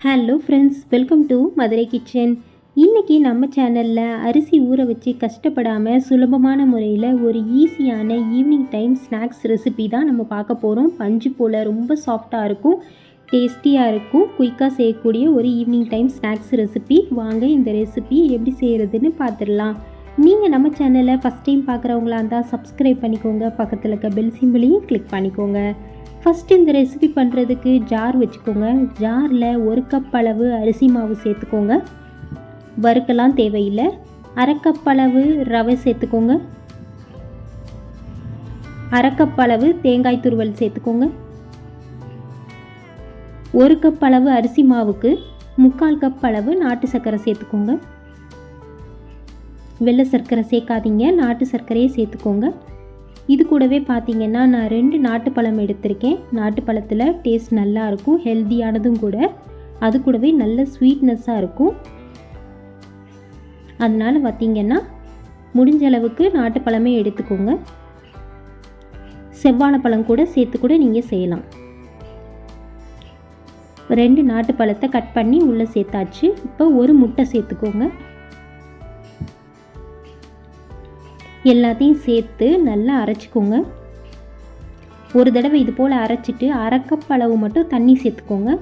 Hello friends welcome to Madurai kitchen இன்றைக்கி நம்ம சேனலில் அரிசி ஊற வச்சு கஷ்டப்படாமல் சுலபமான முறையில் ஒரு ஈஸியான ஈவினிங் டைம் ஸ்நாக்ஸ் ரெசிபி தான் நம்ம பார்க்க போகிறோம் பஞ்சு போல் ரொம்ப சாஃப்டாக இருக்கும் டேஸ்டியாக இருக்கும் குயிக்காக செய்யக்கூடிய ஒரு ஈவினிங் டைம் ஸ்நாக்ஸ் ரெசிபி வாங்க இந்த ரெசிபி எப்படி செய்கிறதுன்னு பார்த்துடலாம். நீங்கள் நம்ம சேனலை ஃபஸ்ட் டைம் பார்க்குறவங்களா இருந்தால் சப்ஸ்கிரைப் பண்ணிக்கோங்க. பக்கத்தில் இருக்க பெல் சிம்பிளையும் கிளிக் பண்ணிக்கோங்க. ஃபஸ்ட்டு இந்த ரெசிபி பண்ணுறதுக்கு ஜார் வச்சுக்கோங்க. ஜாரில் ஒரு கப் அளவு அரிசி மாவு சேர்த்துக்கோங்க. வறுக்கலாம் தேவையில்லை. அரைக்கப் அளவு ரவை சேர்த்துக்கோங்க. அரைக்கப் அளவு தேங்காய் துருவல் சேர்த்துக்கோங்க. ஒரு கப் அளவு அரிசி மாவுக்கு முக்கால் கப் அளவு நாட்டு சர்க்கரை சேர்த்துக்கோங்க. வெள்ளை சர்க்கரை சேர்க்காதீங்க. நாட்டு சர்க்கரையே சேர்த்துக்கோங்க. இது கூடவே பார்த்திங்கன்னா நான் ரெண்டு நாட்டுப்பழம் எடுத்திருக்கேன். நாட்டுப்பழத்தில் டேஸ்ட் நல்லா இருக்கும் ஹெல்த்தியானதும் கூட. அது கூடவே நல்ல ஸ்வீட்னஸ்ஸாக இருக்கும். அதனால் பார்த்திங்கன்னா முடிஞ்ச அளவுக்கு நாட்டுப்பழமே எடுத்துக்கோங்க. செவ்வாழைப்பழம் கூட சேர்த்து கூட நீங்கள் செய்யலாம். ரெண்டு நாட்டு பழத்தை கட் பண்ணி உள்ளே சேர்த்தாச்சு. இப்போ ஒரு முட்டை சேர்த்துக்கோங்க. எல்லாத்தையும் சேர்த்து நல்லா அரைச்சிக்கோங்க. ஒரு தடவை இது போல் அரைச்சிட்டு அரைக்கப்பளவு மட்டும் தண்ணி சேர்த்துக்கோங்க.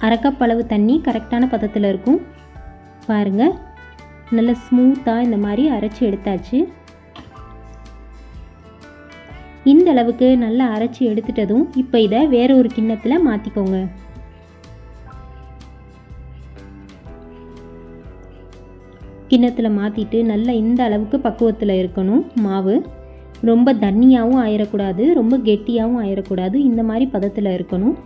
அரைக்கப்பளவு தண்ணி கரெக்டான பதத்தில் இருக்கும். பாருங்கள் நல்ல ஸ்மூத்தாக இந்த மாதிரி அரைச்சி எடுத்தாச்சு. இந்த அளவுக்கு நல்லா அரைச்சி எடுத்துட்டதும் இப்போ இதை வேற ஒரு கிண்ணத்தில் மாற்றிக்கோங்க கிண்ணத்தில் மாற்றிட்டு நல்லா இந்த அளவுக்கு பக்குவத்தில் இருக்கணும். மாவு ரொம்ப தண்ணியாகவும் ஆயிடக்கூடாது ரொம்ப கெட்டியாகவும் ஆயிடக்கூடாது இந்த மாதிரி பதத்தில் இருக்கணும்.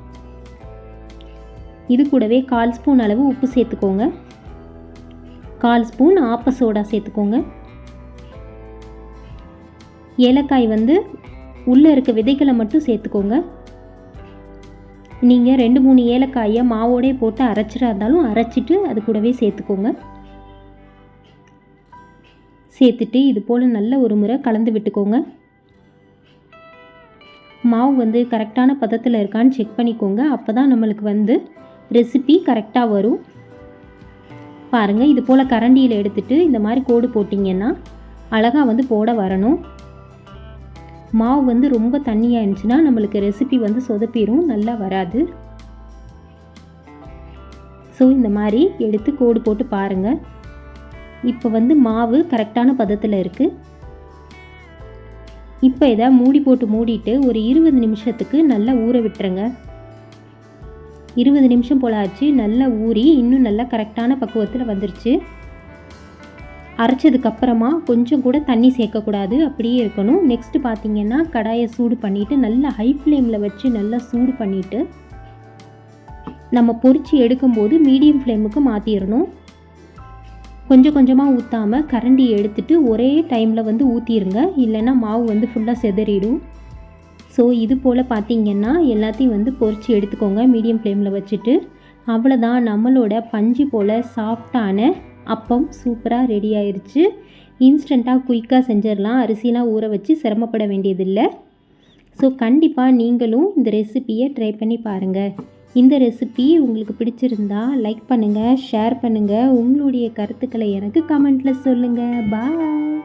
இது கூடவே கால் ஸ்பூன் அளவு உப்பு சேர்த்துக்கோங்க. கால் ஸ்பூன் ஆப்ப சோடா சேர்த்துக்கோங்க. ஏலக்காய் வந்து உள்ளே இருக்க விதைகளை மட்டும் சேர்த்துக்கோங்க. நீங்கள் ரெண்டு மூணு ஏலக்காயை மாவோடே போட்டு அரைச்சிடா இருந்தாலும் அரைச்சிட்டு அது கூடவே சேர்த்துக்கோங்க. சேர்த்துட்டு இது போல் நல்ல ஒரு முறை கலந்து விட்டுக்கோங்க. மாவு வந்து கரெக்டான பதத்தில் இருக்கான்னு செக் பண்ணிக்கோங்க. அப்போ தான் நம்மளுக்கு வந்து ரெசிபி கரெக்டாக வரும். பாருங்கள் இது போல் கரண்டியில் எடுத்துகிட்டு இந்த மாதிரி கோடு போட்டிங்கன்னா அழகாக வந்து போட வரணும். மாவு வந்து ரொம்ப தண்ணியாக இருந்துச்சுன்னா நம்மளுக்கு ரெசிபி வந்து சொதப்பிடும் நல்லா வராது. ஸோ இந்த மாதிரி எடுத்து கோடு போட்டு பாருங்கள் இப்போ வந்து மாவு கரெக்டான பதத்தில் இருக்குது இப்போ இதை மூடி போட்டு மூடிட்டு ஒரு இருபது நிமிஷத்துக்கு நல்லா ஊற விட்டுருங்க. இருபது நிமிஷம் போல ஆச்சு நல்லா ஊறி இன்னும் நல்லா கரெக்டான பக்குவத்தில் வந்துருச்சு. அரைச்சதுக்கப்புறமா கொஞ்சம் கூட தண்ணி சேர்க்கக்கூடாது அப்படியே இருக்கணும். நெக்ஸ்ட்டு பார்த்தீங்கன்னா கடாயை சூடு பண்ணிவிட்டு நல்லா ஹை ஃப்ளேமில் வச்சு நல்லா சூடு பண்ணிவிட்டு நம்ம பொறிச்சு எடுக்கும்போது மீடியம் ஃப்ளேமுக்கு மாற்றிடணும் கொஞ்சம் கொஞ்சமாக ஊற்றாமல் கரண்டி எடுத்துகிட்டு ஒரே டைமில் வந்து ஊற்றிடுங்க இல்லைன்னா மாவு வந்து ஃபுல்லாக செதறிடும். ஸோ இது போல் பார்த்திங்கன்னா எல்லாத்தையும் வந்து பொறிச்சு எடுத்துக்கோங்க மீடியம் ஃப்ளேமில் வச்சுட்டு. அவ்வளோதான் நம்மளோட பஞ்சு போல் சாஃப்டான அப்பம் சூப்பராக ரெடி ஆயிடுச்சு இன்ஸ்டண்ட்டாக குயிக்காக செஞ்சிடலாம். அரிசிலாம் ஊற வச்சு சிரமப்பட வேண்டியதில்லை. ஸோ கண்டிப்பாக நீங்களும் இந்த ரெசிப்பியை ட்ரை பண்ணி பாருங்கள் இந்த ரெசிபி உங்களுக்கு பிடிச்சிருந்தா லைக் பண்ணுங்கள் ஷேர் பண்ணுங்கள் உங்களுடைய கருத்துக்களை எனக்கு கமெண்ட்டில் சொல்லுங்கள் பாய்